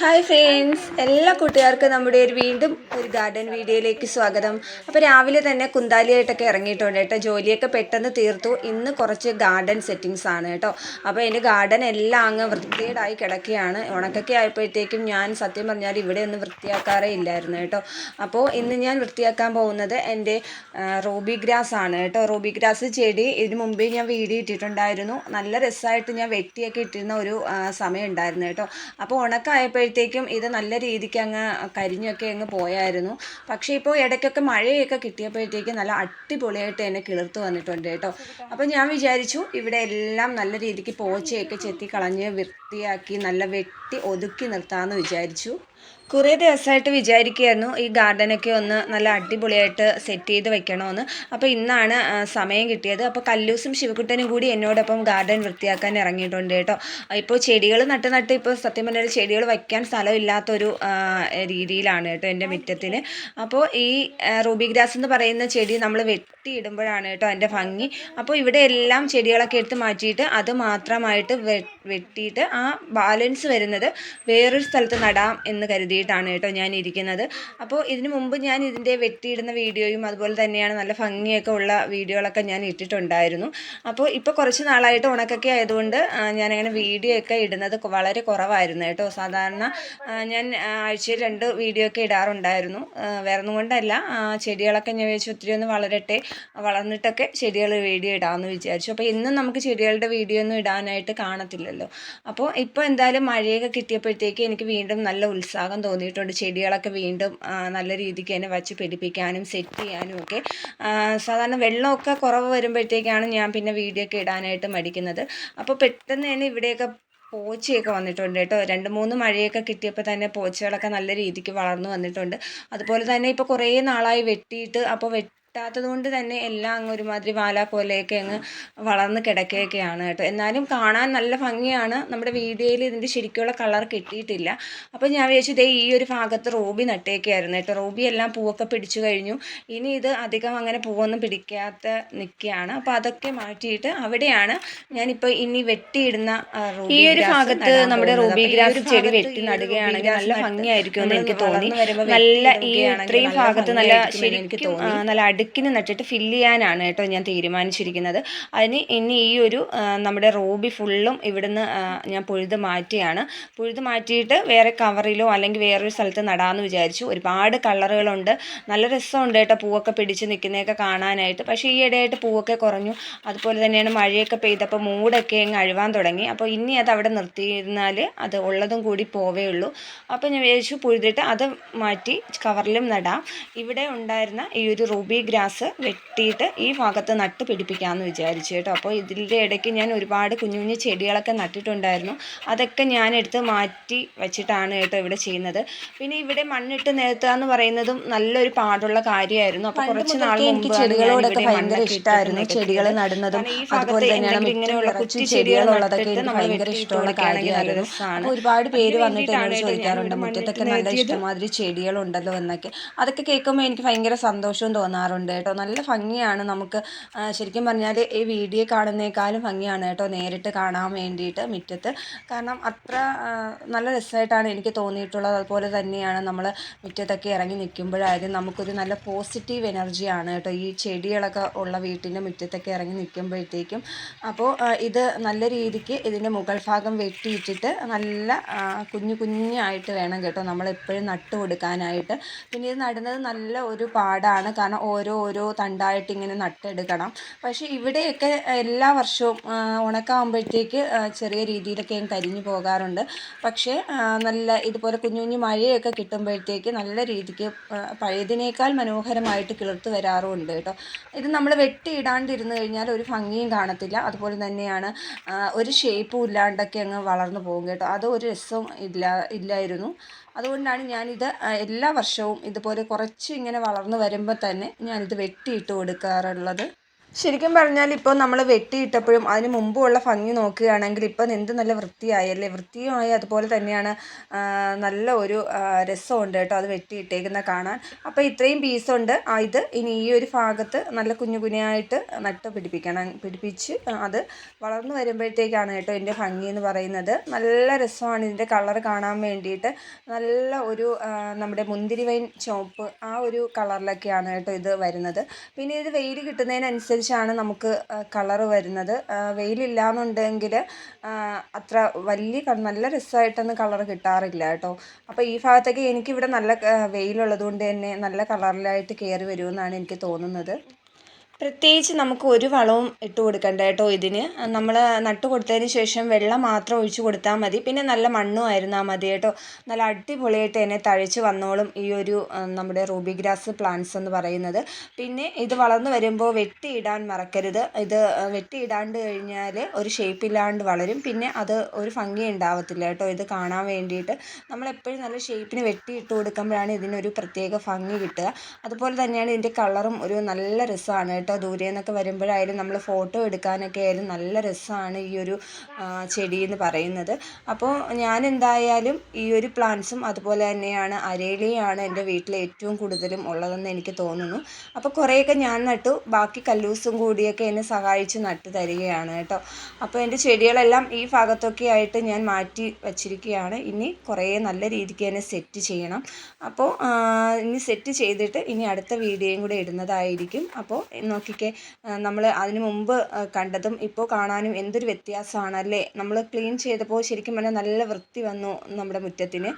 Hi friends എല്ലാ കൂട്ടുകാർക്കും നമ്മുടെ ഒരു വീണ്ടും ഒരു ഗാർഡൻ വീഡിയോയിലേക്ക് സ്വാഗതം. അപ്പോൾ രാവിലെ തന്നെ കുന്താലിയായിട്ടൊക്കെ ഇറങ്ങിയിട്ടുണ്ട് കേട്ടോ. ജോലിയൊക്കെ പെട്ടെന്ന് തീർത്തു. ഇന്ന് കുറച്ച് ഗാർഡൻ സെറ്റിങ്സ് ആണ് കേട്ടോ. അപ്പോൾ എന്റെ ഗാർഡൻ എല്ലാം അങ്ങ് വൃത്തികേടായി കിടക്കുകയാണ്. ഉണക്കൊക്കെ ആയപ്പോഴത്തേക്കും ഞാൻ സത്യം പറഞ്ഞാൽ ഇവിടെ ഒന്നും വൃത്തിയാക്കാറേ ഇല്ലായിരുന്നു കേട്ടോ. അപ്പോൾ ഇന്ന് ഞാൻ വൃത്തിയാക്കാൻ പോകുന്നത് എന്റെ റൂബി ഗ്രാസ് ആണ് കേട്ടോ. റൂബി ഗ്രാസ് ചെടി ഇതിന് മുമ്പേ ഞാൻ വീഡിയോ ഇട്ടിട്ടുണ്ടായിരുന്നു. നല്ല രസമായിട്ട് ഞാൻ വെട്ടിയൊക്കെ ഇട്ടിരുന്ന ഒരു സമയം ഉണ്ടായിരുന്നു കേട്ടോ. അപ്പോൾ ഉണക്കമായപ്പോഴത്തേക്കും ഇത് നല്ല രീതിക്ക് അങ്ങ് കരിഞ്ഞൊക്കെ അങ്ങ് പോയായിരുന്നു. പക്ഷേ ഇപ്പോൾ ഇടയ്ക്കൊക്കെ മഴയൊക്കെ കിട്ടിയപ്പോഴത്തേക്കും നല്ല അടിപൊളിയായിട്ട് എന്നെ കിളിർത്ത് വന്നിട്ടുണ്ട് കേട്ടോ. അപ്പോൾ ഞാൻ വിചാരിച്ചു ഇവിടെ എല്ലാം നല്ല രീതിക്ക് പോച്ചയൊക്കെ ചെത്തി കളഞ്ഞ് വൃത്തിയാക്കി നല്ല വെട്ടി ഒതുക്കി നിർത്താമെന്ന് വിചാരിച്ചു. കുറേ ദിവസമായിട്ട് വിചാരിക്കുകയായിരുന്നു ഈ ഗാർഡനൊക്കെ ഒന്ന് നല്ല അടിപൊളിയായിട്ട് സെറ്റ് ചെയ്ത് വെക്കണമെന്ന് അപ്പോൾ ഇന്നാണ് സമയം കിട്ടിയത്. അപ്പോൾ കല്ലൂസും ശിവകുട്ടനും കൂടി എന്നോടൊപ്പം ഗാർഡൻ വൃത്തിയാക്കാൻ ഇറങ്ങിയിട്ടുണ്ട് കേട്ടോ. ഇപ്പോൾ ചെടികൾ നട്ട് നട്ട് ഇപ്പോൾ സത്യം പറഞ്ഞാൽ ചെടികൾ വയ്ക്കാൻ സ്ഥലമില്ലാത്തൊരു രീതിയിലാണ് കേട്ടോ എന്റെ മുറ്റത്തിൽ അപ്പോൾ ഈ റൂബി ഗ്രാസ് എന്ന് പറയുന്ന ചെടി നമ്മൾ വെട്ടിയിടുമ്പോഴാണ് കേട്ടോ അതിന്റെ ഭംഗി. അപ്പോൾ ഇവിടെ എല്ലാം ചെടികളൊക്കെ എടുത്ത് മാറ്റിയിട്ട് അത് മാത്രമായിട്ട് വെട്ടിയിട്ട് ആ ബാലൻസ് വരുന്നത് വേറൊരു സ്ഥലത്ത് നടാം എന്ന് കരുതിയിട്ടാണ് കേട്ടോ ഞാൻ ഇരിക്കുന്നത്. അപ്പോൾ ഇതിനു മുമ്പ് ഞാൻ ഇതിന്റെ വെട്ടിയിടുന്ന വീഡിയോയും അതുപോലെ തന്നെയാണ് നല്ല ഭംഗിയൊക്കെ ഉള്ള വീഡിയോകളൊക്കെ ഞാൻ ഇട്ടിട്ടുണ്ടായിരുന്നു. അപ്പോൾ ഇപ്പോൾ കുറച്ച് നാളായിട്ട് ഉണക്കൊക്കെ ആയതുകൊണ്ട് ഞാനങ്ങനെ വീഡിയോ ഒക്കെ ഇടുന്നത് വളരെ കുറവായിരുന്നു കേട്ടോ. സാധാരണ ഞാൻ ആഴ്ചയിൽ രണ്ട് വീഡിയോ ഒക്കെ ഇടാറുണ്ടായിരുന്നു വേറൊന്നും കൊണ്ടല്ല. ചെടികളൊക്കെ ഞാൻ വെച്ച് ഒത്തിരി ഒന്ന് വളരട്ടെ വളർന്നിട്ടൊക്കെ ചെടികൾ വീഡിയോ ഇടാമെന്ന് വിചാരിച്ചു. അപ്പോൾ ഇന്നും നമുക്ക് ചെടികളുടെ വീഡിയോ ഒന്നും ഇടാനായിട്ട് കാണത്തില്ലല്ലോ. അപ്പോൾ ഇപ്പോൾ എന്തായാലും മഴയൊക്കെ കിട്ടിയപ്പോഴത്തേക്ക് എനിക്ക് വീണ്ടും നല്ല ഉത്സാഹം തോന്നിയിട്ടുണ്ട്. ചെടികളൊക്കെ വീണ്ടും നല്ല രീതിക്ക് തന്നെ വച്ച് പിടിപ്പിക്കാനും സെറ്റ് ചെയ്യാനും ഒക്കെ. സാധാരണ വെള്ളമൊക്കെ കുറവ് വരുമ്പോഴത്തേക്കാണ് ഞാൻ പിന്നെ വീഡിയോ ഒക്കെ ഇടാനായിട്ട് മടിക്കുന്നത്. അപ്പോൾ പെട്ടെന്ന് തന്നെ ഇവിടെയൊക്കെ പോച്ചയൊക്കെ വന്നിട്ടുണ്ട് കേട്ടോ. രണ്ട് മൂന്ന് മഴയൊക്കെ കിട്ടിയപ്പോൾ തന്നെ പോച്ചകളൊക്കെ നല്ല രീതിക്ക് വളർന്നു വന്നിട്ടുണ്ട്. അതുപോലെ തന്നെ ഇപ്പോൾ കുറേ നാളായി വെട്ടിയിട്ട് അപ്പോൾ വെട്ടാത്തത് കൊണ്ട് തന്നെ എല്ലാം അങ്ങ് ഒരുമാതിരി വാല പോലെയൊക്കെ അങ്ങ് വളർന്ന് കിടക്കുകയൊക്കെയാണ് കേട്ടോ. എന്നാലും കാണാൻ നല്ല ഭംഗിയാണ്. നമ്മുടെ വീഡിയോയിൽ ഇതിന്റെ ശരിക്കുള്ള കളർ കിട്ടിയിട്ടില്ല. അപ്പോൾ ഞാൻ വിചാരിച്ചു ഇതേ ഈ ഒരു ഭാഗത്ത് റൂബി നട്ടേക്കായിരുന്നു കേട്ടോ. റൂബി എല്ലാം പൂവൊക്കെ പിടിച്ചു കഴിഞ്ഞു. ഇനി ഇത് അധികം അങ്ങനെ പൂവൊന്നും പിടിക്കാത്ത നിൽക്കുകയാണ്. അപ്പോൾ അതൊക്കെ മാറ്റിയിട്ട് അവിടെയാണ് ഞാനിപ്പോൾ ഇനി വെട്ടിയിടുന്ന ഈ ഒരു ഭാഗത്ത് നമ്മുടെ റോബി ഒരു ചെടി വെട്ടി നടുകയാണെങ്കിൽ നല്ല ഭംഗിയായിരിക്കും എന്ന് എനിക്ക് തോന്നി. നല്ല ഈ ഇത്രയും ഭാഗത്ത് നല്ല ശരിക്കും നല്ല തോന്നി. നല്ല അടുക്കിന് നട്ടിട്ട് ഫില്ല് ചെയ്യാനാണ് കേട്ടോ ഞാൻ തീരുമാനിച്ചിരിക്കുന്നത്. അതിന് ഇനി ഈ ഒരു നമ്മുടെ റോബി ഫുള്ളും ഇവിടുന്ന് ഞാൻ പുഴുത് മാറ്റിയാണ്. പുഴുത് മാറ്റിയിട്ട് വേറെ കവറിലോ അല്ലെങ്കിൽ വേറൊരു സ്ഥലത്ത് നടാമെന്ന് വിചാരിച്ചു. ഒരുപാട് കളറുകളുണ്ട്. നല്ല രസമുണ്ട് കേട്ടോ പൂവൊക്കെ പിടിച്ച് നിൽക്കുന്നതൊക്കെ കാണാനായിട്ട്. പക്ഷേ ഈ ഇടയായിട്ട് പൂവൊക്കെ കുറഞ്ഞു. അതുപോലെ തന്നെയാണ് മഴയൊക്കെ പെയ്തപ്പോൾ മൂടൊക്കെ അങ്ങ് അഴുവാൻ തുടങ്ങി. അപ്പോൾ ഇനി അത് അവിടെ നിർത്തിയിരുന്നാൽ അത് ഉള്ളതും കൂടി പോവേ ഉള്ളൂ. അപ്പോൾ ഞാൻ വിചാരിച്ചു പുഴുതിട്ട് അത് മാറ്റി കവറിലും നടാം. ഇവിടെ ഉണ്ടായിരുന്ന ഈ ഒരു റൂബി ഗ്രാസ് വെട്ടിയിട്ട് ഈ ഭാഗത്ത് നട്ട് പിടിപ്പിക്കാമെന്ന് വിചാരിച്ചു കേട്ടോ. അപ്പോൾ ഇതിന്റെ ഇടയ്ക്ക് ഞാൻ ഒരുപാട് കുഞ്ഞു കുഞ്ഞു ചെടികളൊക്കെ നട്ടിട്ടുണ്ടായിരുന്നു. അതൊക്കെ ഞാൻ എടുത്ത് മാറ്റി വെച്ചിട്ടാണ് കേട്ടോ ഇവിടെ ചെയ്യുന്നത്. പിന്നെ ഇവിടെ മണ്ണിട്ട് നിരത്തുക എന്ന് പറയുന്നതും നല്ലൊരു പാടുള്ള കാര്യമായിരുന്നു. അപ്പോൾ കുറച്ച് നാൾ എനിക്ക് ചെടികളോടൊക്കെ ഭയങ്കര ഇഷ്ടമായിരുന്നു ചെടികൾ. നടുന്നതും അതുപോലെ തന്നെയാണ് ഇങ്ങനെയുള്ള കൊച്ചു ചെടികളുള്ളതൊക്കെ എനിക്ക് ഭയങ്കര ഇഷ്ടമുള്ള കാര്യമായിരുന്നു. ഒരുപാട് പേര് വന്നിട്ട് എന്നോട് ചോദിക്കാറുണ്ട് മുറ്റത്തൊക്കെ നല്ല. ഇഷ്ടമാതിരി ചെടികളുണ്ടല്ലോ എന്നൊക്കെ. അതൊക്കെ കേൾക്കുമ്പോൾ എനിക്ക് ഭയങ്കര സന്തോഷവും തോന്നാറുണ്ട്. കേട്ടോ. നല്ല ഭംഗിയാണ് നമുക്ക് ശരിക്കും പറഞ്ഞാൽ ഈ വീഡിയോ കാണുന്നേക്കാളും ഭംഗിയാണ് കേട്ടോ നേരിട്ട് കാണാൻ വേണ്ടിയിട്ട് മുറ്റത്ത്. കാരണം അത്ര നല്ല രസമായിട്ടാണ് എനിക്ക് തോന്നിയിട്ടുള്ളത്. അതുപോലെ തന്നെയാണ് നമ്മൾ മുറ്റത്തൊക്കെ ഇറങ്ങി നിൽക്കുമ്പോഴായാലും നമുക്കൊരു നല്ല പോസിറ്റീവ് എനർജിയാണ് കേട്ടോ ഈ ചെടികളൊക്കെ ഉള്ള വീട്ടിന്റെ മുറ്റത്തൊക്കെ ഇറങ്ങി നിൽക്കുമ്പോഴത്തേക്കും അപ്പോൾ ഇത് നല്ല രീതിക്ക് ഇതിന്റെ മുകൾ ഭാഗം വെട്ടിയിട്ടിട്ട് നല്ല കുഞ്ഞു കുഞ്ഞായിട്ട് വേണം കേട്ടോ നമ്മളെപ്പോഴും നട്ട് കൊടുക്കാനായിട്ട് പിന്നെ ഇത് നടുന്നത് നല്ല ഒരു പാടാണ്. കാരണം ഓരോ ഓരോ തണ്ടായിട്ട് ഇങ്ങനെ നട്ടെടുക്കണം. പക്ഷേ ഇവിടെയൊക്കെ എല്ലാ വർഷവും ഉണക്കാകുമ്പോഴത്തേക്ക് ചെറിയ രീതിയിലൊക്കെ ഞാൻ കരിഞ്ഞു പോകാറുണ്ട്. പക്ഷേ നല്ല ഇതുപോലെ കുഞ്ഞു കുഞ്ഞു മഴയൊക്കെ കിട്ടുമ്പോഴത്തേക്ക് നല്ല രീതിക്ക് പഴയതിനേക്കാൾ മനോഹരമായിട്ട് കിളിർത്ത് വരാറുമുണ്ട് കേട്ടോ. ഇത് നമ്മൾ വെട്ടിയിടാണ്ടിരുന്ന് കഴിഞ്ഞാൽ ഒരു ഭംഗിയും കാണത്തില്ല. അതുപോലെ തന്നെയാണ് ഒരു ഷേപ്പും ഇല്ലാണ്ടൊക്കെ അങ്ങ് വളർന്നു പോകും കേട്ടോ. അത് ഒരു രസവും ഇല്ല ഇല്ലായിരുന്നു. അതുകൊണ്ടാണ് ഞാനിത് എല്ലാ വർഷവും ഇതുപോലെ കുറച്ച് ഇങ്ങനെ വളർന്നു വരുമ്പോൾ തന്നെ ഞാനിത് വെട്ടിയിട്ട് കൊടുക്കാറുള്ളത്. ശരിക്കും പറഞ്ഞാൽ ഇപ്പോൾ നമ്മൾ വെട്ടിയിട്ടപ്പോഴും അതിന് മുമ്പുള്ള ഭംഗി നോക്കുകയാണെങ്കിൽ ഇപ്പം എന്ത് നല്ല വൃത്തിയായല്ലേ? വൃത്തിയുമായി അതുപോലെ തന്നെയാണ് നല്ല ഒരു രസമുണ്ട് കേട്ടോ അത് വെട്ടിയിട്ടേക്കുന്ന കാണാൻ. അപ്പോൾ ഇത്രയും പീസുണ്ട്. ഇത് ഇനി ഈ ഒരു ഭാഗത്ത് നല്ല കുഞ്ഞു കുഞ്ഞായിട്ട് നട്ട് പിടിപ്പിക്കണം. പിടിപ്പിച്ച് അത് വളർന്നു വരുമ്പോഴത്തേക്കാണ് കേട്ടോ എന്റെ ഭംഗി എന്ന് പറയുന്നത്. നല്ല രസമാണ് ഇതിന്റെ കളർ കാണാൻ വേണ്ടിയിട്ട്. നല്ല ഒരു നമ്മുടെ മുന്തിരി വൈൻ ചുവപ്പ് ആ ഒരു കളറിലൊക്കെയാണ് കേട്ടോ ഇത് വരുന്നത്. പിന്നെ ഇത് വെയിൽ കിട്ടുന്നതിനനുസരിച്ചാണ് നമുക്ക് കളറ് വരുന്നത്. വെയിലില്ലാന്നുണ്ടെങ്കിൽ അത്ര വലിയ നല്ല രസമായിട്ടൊന്നും കളർ കിട്ടാറില്ല കേട്ടോ. അപ്പോൾ ഈ ഭാഗത്തൊക്കെ എനിക്കിവിടെ നല്ല വെയിലുള്ളത് കൊണ്ട് തന്നെ നല്ല കളറിലായിട്ട് കയറി വരുമെന്നാണ് എനിക്ക് തോന്നുന്നത്. പ്രത്യേകിച്ച് നമുക്ക് ഒരു വളവും ഇട്ട് കൊടുക്കണ്ട കേട്ടോ ഇതിന്. നമ്മൾ നട്ട് കൊടുത്തതിന് ശേഷം വെള്ളം മാത്രം ഒഴിച്ചു കൊടുത്താൽ മതി. പിന്നെ നല്ല മണ്ണും ആയിരുന്നാൽ മതി കേട്ടോ. നല്ല അടിപൊളിയായിട്ട് തന്നെ തഴച്ച് വന്നോളും ഈ ഒരു നമ്മുടെ റൂബി ഗ്രാസ് പ്ലാന്റ്സ് എന്ന് പറയുന്നത്. പിന്നെ ഇത് വളർന്നു വരുമ്പോൾ വെട്ടിയിടാൻ മറക്കരുത്. ഇത് വെട്ടിയിടാണ്ട് കഴിഞ്ഞാൽ ഒരു ഷേപ്പില്ലാണ്ട് വളരും. പിന്നെ അത് ഒരു ഭംഗി ഉണ്ടാവത്തില്ല കേട്ടോ ഇത് കാണാൻ വേണ്ടിയിട്ട്. നമ്മളെപ്പോഴും നല്ല ഷേപ്പിന് വെട്ടിയിട്ട് കൊടുക്കുമ്പോഴാണ് ഇതിനൊരു പ്രത്യേക ഭംഗി കിട്ടുക. അതുപോലെ തന്നെയാണ് ഇതിന്റെ കളറും ഒരു നല്ല രസമാണ് കേട്ടോ ദൂരെ നിന്നൊക്കെ വരുമ്പോഴായാലും നമ്മൾ ഫോട്ടോ എടുക്കാനൊക്കെ ആയാലും നല്ല രസമാണ് ഈ ഒരു ചെടി എന്ന് പറയുന്നത്. അപ്പോൾ ഞാൻ എന്തായാലും ഈ ഒരു പ്ലാന്റ്സും അതുപോലെ തന്നെയാണ് അരേലിയാണ് എന്റെ വീട്ടിൽ ഏറ്റവും കൂടുതലും ഉള്ളതെന്ന് എനിക്ക് തോന്നുന്നു. അപ്പോൾ കുറേയൊക്കെ ഞാൻ നട്ടു ബാക്കി കല്ലൂസും കൂടിയൊക്കെ എന്നെ സഹായിച്ച് നട്ടു തരികയാണ് കേട്ടോ. അപ്പോൾ എന്റെ ചെടികളെല്ലാം ഈ ഭാഗത്തൊക്കെ ആയിട്ട് ഞാൻ മാറ്റി വച്ചിരിക്കുകയാണ്. ഇനി കുറേ നല്ല രീതിക്ക് തന്നെ സെറ്റ് ചെയ്യണം. അപ്പോൾ ഇനി സെറ്റ് ചെയ്തിട്ട് ഇനി അടുത്ത വീഡിയോയും കൂടെ ഇടുന്നതായിരിക്കും. അപ്പോൾ നോക്കിക്കേ നമ്മൾ അതിന് മുമ്പ് കണ്ടതും ഇപ്പോൾ കാണാനും എന്തൊരു വ്യത്യാസമാണല്ലേ? നമ്മൾ ക്ലീൻ ചെയ്തപ്പോൾ ശരിക്കും പറഞ്ഞാൽ നല്ല വൃത്തി വന്നു നമ്മുടെ മുറ്റത്തിന്.